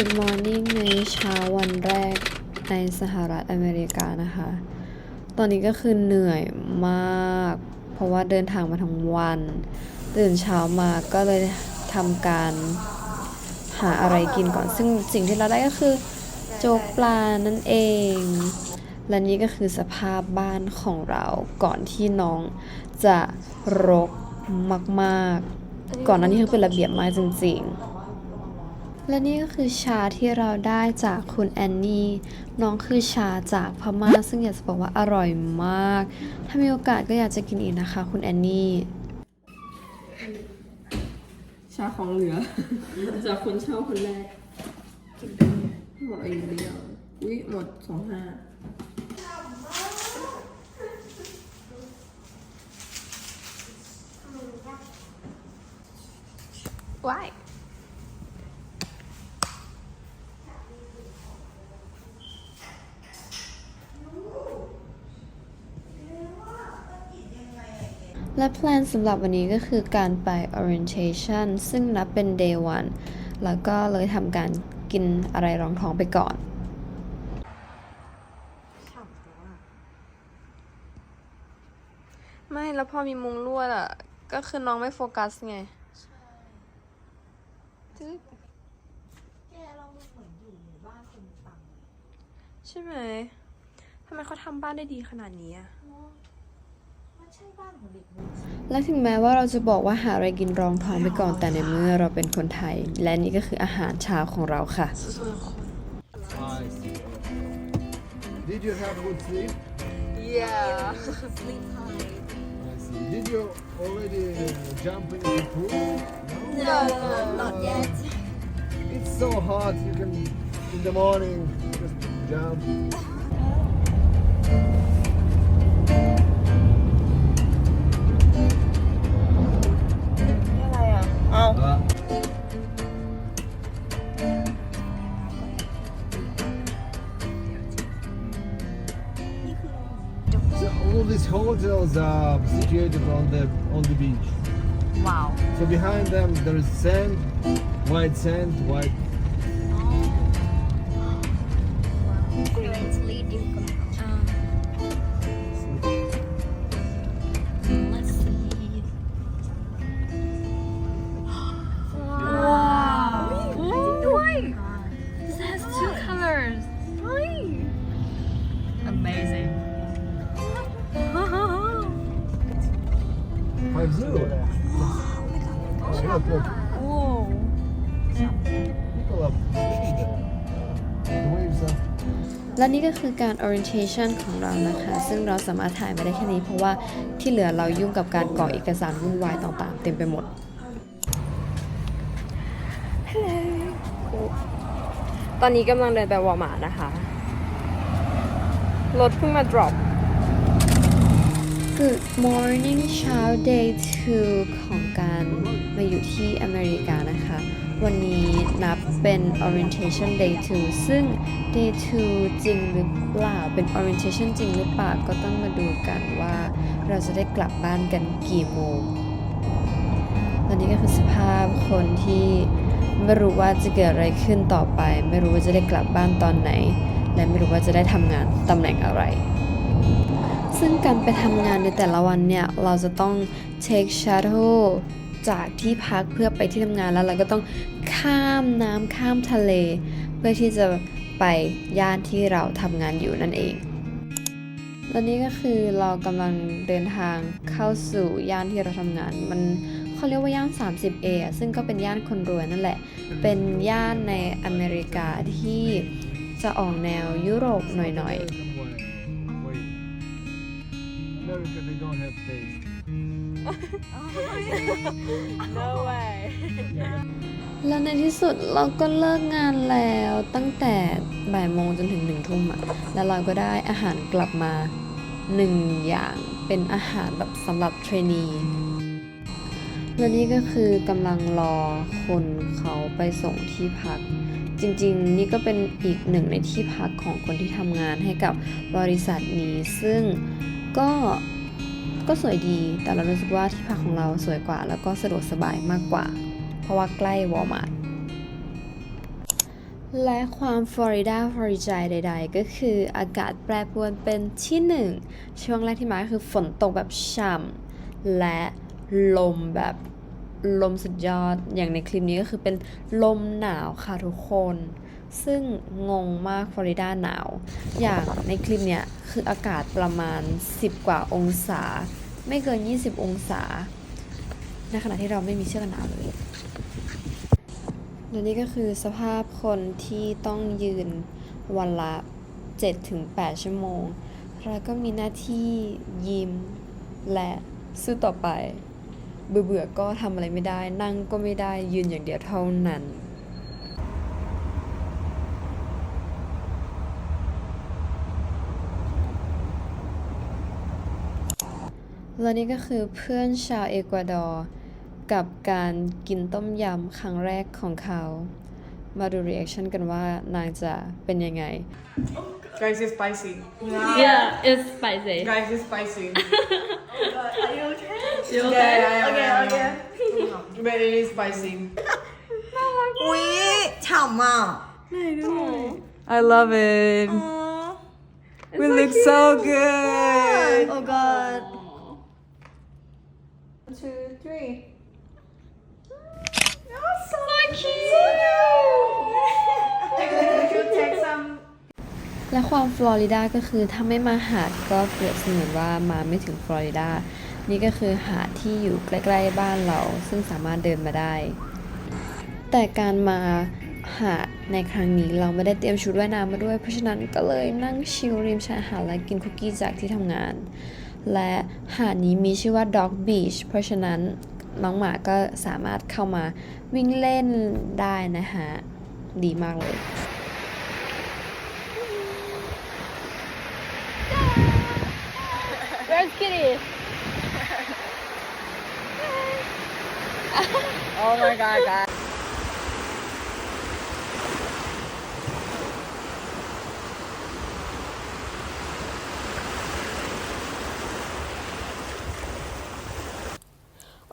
Good Morning ในเช้าวันแรกในสหรัฐอเมริกานะคะ ตอนนี้ก็คือเหนื่อยมาก เพราะว่าเดินทางมาทั้งวัน ตื่นเช้ามาก็เลยทำการหาอะไรกินก่อน ซึ่งสิ่งที่เราได้ก็คือโจ๊กปลานั่นเอง และนี่ก็คือสภาพบ้านของเราก่อนที่น้องจะรกมาก ๆ ก่อนหน้านี้คือเป็นระเบียบมากจริง ๆ และนี่ก็คือชาที่เราได้จากคุณแอนนี่ น้องคือชาจากพม่าซึ่งอยากจะบอกว่าอร่อยมาก ถ้ามีโอกาสก็อยากจะกินอีกนะคะ คุณแอนนี่ ชาของเหลือ จากคนเช่าคนแรกหมดอายุหรือยังอุ้ยหมดสองห้าว้าย และแพลนสำหรับวันนี้ก็คือการไป orientation ซึ่งนับเป็น day one แล้วก็เลยทำการกินอะไรรองท้องไปก่อนไม่ แล้วพอมีมุงลวดอะ ก็คือน้องไม่โฟกัสไงแกเราเหมือนอยู่หมู่บ้านคนตังใช่ไหมทำไมเขาทำบ้านได้ดีขนาดนี้อะ และถึงแม้ว่าเราจะบอกว่าหาอะไรกินรองท้องไปก่อนแต่ในเมื่อเราเป็นคนไทย และนี่ก็คืออาหารเช้าของเราค่ะ I see. Did you have good sleep? yeah sleep high I see. Did you already jump in the pool? no not yet It's so hot. You can in the morning just jump. Hotels are situated on the on the beach. wow So behind them there is sand, white sand, white. Five zero. Look, look. Whoa People are sleeping there. The waves are. และนี่ก็คือการ orientation ของเรานะคะ ซึ่งเราสามารถถ่ายมาได้แค่นี้ เพราะว่าที่เหลือเรายุ่งกับการกรอกเอกสารวุ่นวายต่างๆ เต็มไปหมด ตอนนี้กำลังเดินไปวอร์มาร์ทนะคะ รถเพิ่งมา drop Good morning เช้า day 2 ของการมาอยู่ที่อเมริกานะคะ วันนี้นับเป็น orientation day 2 ซึ่ง day 2 จริงหรือเปล่า เป็น orientation จริงหรือเปล่า ก็ต้องมาดูกันว่าเราจะได้กลับบ้านกันกี่โมงตอนนี้ก็คือสภาพคนที่ไม่รู้ว่าจะเกิดอะไรขึ้นต่อไป ไม่รู้ว่าจะได้กลับบ้านตอนไหน และไม่รู้ว่าจะได้ทำงานตำแหน่งอะไร ซึ่งการไปทำงานในแต่ละวันเนี่ย เราจะต้อง take shuttle จากที่พักเพื่อไปที่ทำงานแล้วเราก็ต้องข้ามน้ำข้ามทะเล เพื่อที่จะไปย่านที่เราทำงานอยู่นั่นเอง และนี่ก็คือเรากำลังเดินทางเข้าสู่ย่านที่เราทำงาน มันเขาเรียกว่าย่าน 30A ซึ่งก็เป็นย่านคนรวยนั่นแหละ เป็นย่านในอเมริกาที่จะออกแนวยุโรปหน่อย American way. Wait. America, they don't have taste. no way ๆแล้วในที่สุดเราก็เลิกงานแล้วตั้งแต่บ่ายโมงจนถึงหนึ่งทุ่มอะแล้วเราก็ได้อาหารกลับมาหนึ่งอย่างเป็นอาหารแบบสำหรับเทรนนีและนี่ก็คือกำลังรอคนเขาไปส่งที่พัก จริงๆ นี่ก็เป็นอีกหนึ่งในที่พักของคนที่ทำงานให้กับบริษัทนี้ ซึ่ง ก็ก็สวยดีแต่เรารู้สึกว่าที่พักของเราสวยกว่า แล้วก็สะดวกสบายมากกว่า เพราะว่าใกล้วอลมาร์ทและความฟลอริดาฟลอริใจใด ๆ ก็คืออากาศแปรปรวนเป็นที่หนึ่งช่วงแรกที่มาคือฝนตกแบบช่ำและลมแบบลมสุดยอดอย่างในคลิปนี้ก็คือเป็นลมหนาวค่ะทุกคน ซึ่งงงมากฟลอริดาหนาว อย่างในคลิปเนี้ยคืออากาศประมาณ 10 กว่าองศา ไม่เกิน 20 องศา ในขณะที่เราไม่มีเสื้อกันหนาวเลยและนี่ก็คือสภาพคนที่ต้องยืนวันละ 7-8 ชั่วโมง แล้วก็มีหน้าที่ยิ้มและสู้ต่อไป เบื่อๆก็ทำอะไรไม่ได้ นั่งก็ไม่ได้ยืนอย่างเดียวเท่านั้น และนี่ก็คือเพื่อนชาวเอกวาดอร์กับการกินต้มยำครั้งแรกของเขา มาดูรีแอคชั่นกันว่านางจะเป็นยังไง Guys, it's spicy. Yeah it's spicy Guys, it's spicy. Are you okay? You Yeah, yeah, yeah, Okay, yeah, okay. yeah. But it is spicy. อุ๊ยฉ่ำอะ I love it. We look so good. Oh god Two, three. so cute take some. และความฟลอริดาก็คือถ้าไม่มาหาดก็เปรียบเสมือนว่ามาไม่ถึงฟลอริดา นี่ก็คือหาดที่อยู่ใกล้ๆบ้านเรา ซึ่งสามารถเดินมาได้ แต่การมาหาดในครั้งนี้เราไม่ได้เตรียมชุดว่ายน้ำมาด้วย เพราะฉะนั้นก็เลยนั่งชิลริมชายหาดและกินคุกกี้จากที่ทำงาน และหาดนี้มีชื่อว่า Dog Beach เพราะฉะนั้นน้องหมาก็สามารถเข้ามาวิ่งเล่นได้นะฮะดีมากเลย Where's Kitty? Oh my god, guys.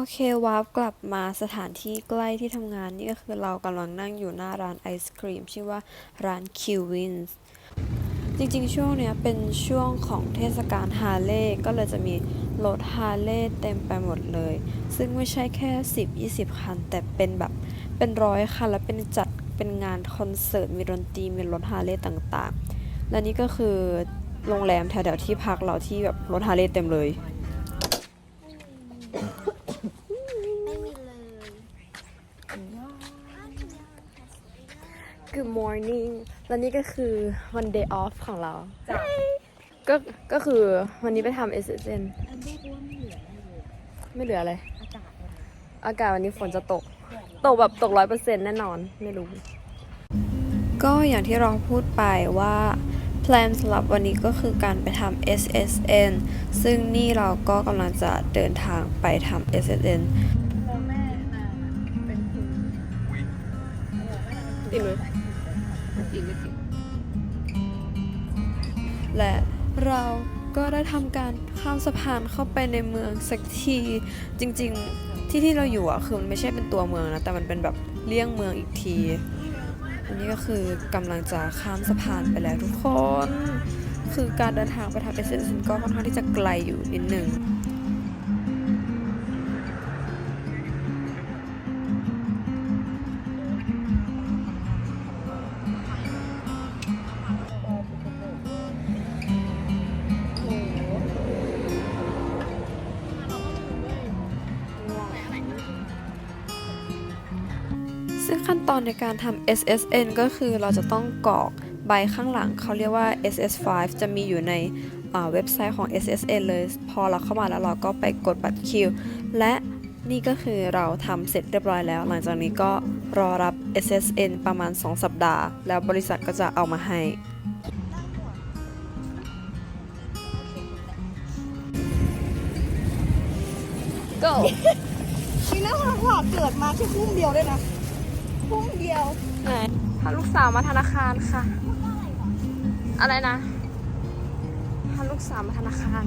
โอเควาร์ปกลับมาสถานที่ใกล้ที่ทำงานนี่ก็คือเรากำลังนั่งอยู่หน้าร้านไอศครีม ชื่อว่าร้าน q w i n s จริงๆ ช่วงเนี้ยเป็นช่วงของเทศกาลฮาร์เลย์ก็เลยจะมีรถฮาร์เลย์เต็มไปหมดเลย ซึ่งไม่ใช่แค่ 10-20 คัน แต่เป็นแบบเป็นร้อยคัน และเป็นจัดเป็นงานคอนเสิร์ต มีดนตรีมีรถฮาร์เลย์ต่างๆ และนี่ก็คือโรงแรมแถวๆที่พักเราที่แบบรถฮาร์เลย์เต็มเลย ไม่มีเลย Good morning และนี่ก็คือวัน day off ของเรา ก็ ก็คือวันนี้ไปทำ SSN ไม่เหลืออะไร อากาศวันนี้ฝนจะตก ตกแบบตกร้อยเปอร์เซ็นต์แน่นอน ไม่รู้ ก็อย่างที่เราพูดไปว่าแพลนสำหรับวันนี้ก็คือการไปทำ SSN ซึ่งนี่เราก็กำลังจะเดินทางไปทำ SSN ติดไหม และเราก็ได้ทำการข้ามสะพานเข้าไปในเมืองสักทีจริงๆที่ที่เราอยู่อะคือมันไม่ใช่เป็นตัวเมืองนะแต่มันเป็นแบบเลี่ยงเมืองอีกที อันนี้ก็คือกำลังจะข้ามสะพานไปแล้วทุกคน คือการเดินทางไปทำเอเซนก็ค่อนข้างที่จะไกลอยู่นิดนึง ขั้นตอนในการทำ SSN ก็คือเราจะต้องกรอกใบข้างหลังเขาเรียกว่า SS5 จะมีอยู่ในเว็บไซต์ของ SSN เลย พอเราเข้ามาแล้วเราก็ไปกดบัตรคิว และนี่ก็คือเราทำเสร็จเรียบร้อยแล้ว หลังจากนี้ก็รอรับ SSN ประมาณ 2 สัปดาห์ แล้วบริษัทก็จะเอามาให้ Go นี่นะหัวเกิดมาแค่พุ่งเดียวด้วยนะ พุ่งเดียวไหนพาลูกสาวมาธนาคารค่ะ อะไรนะพาลูกสาวมาธนาคาร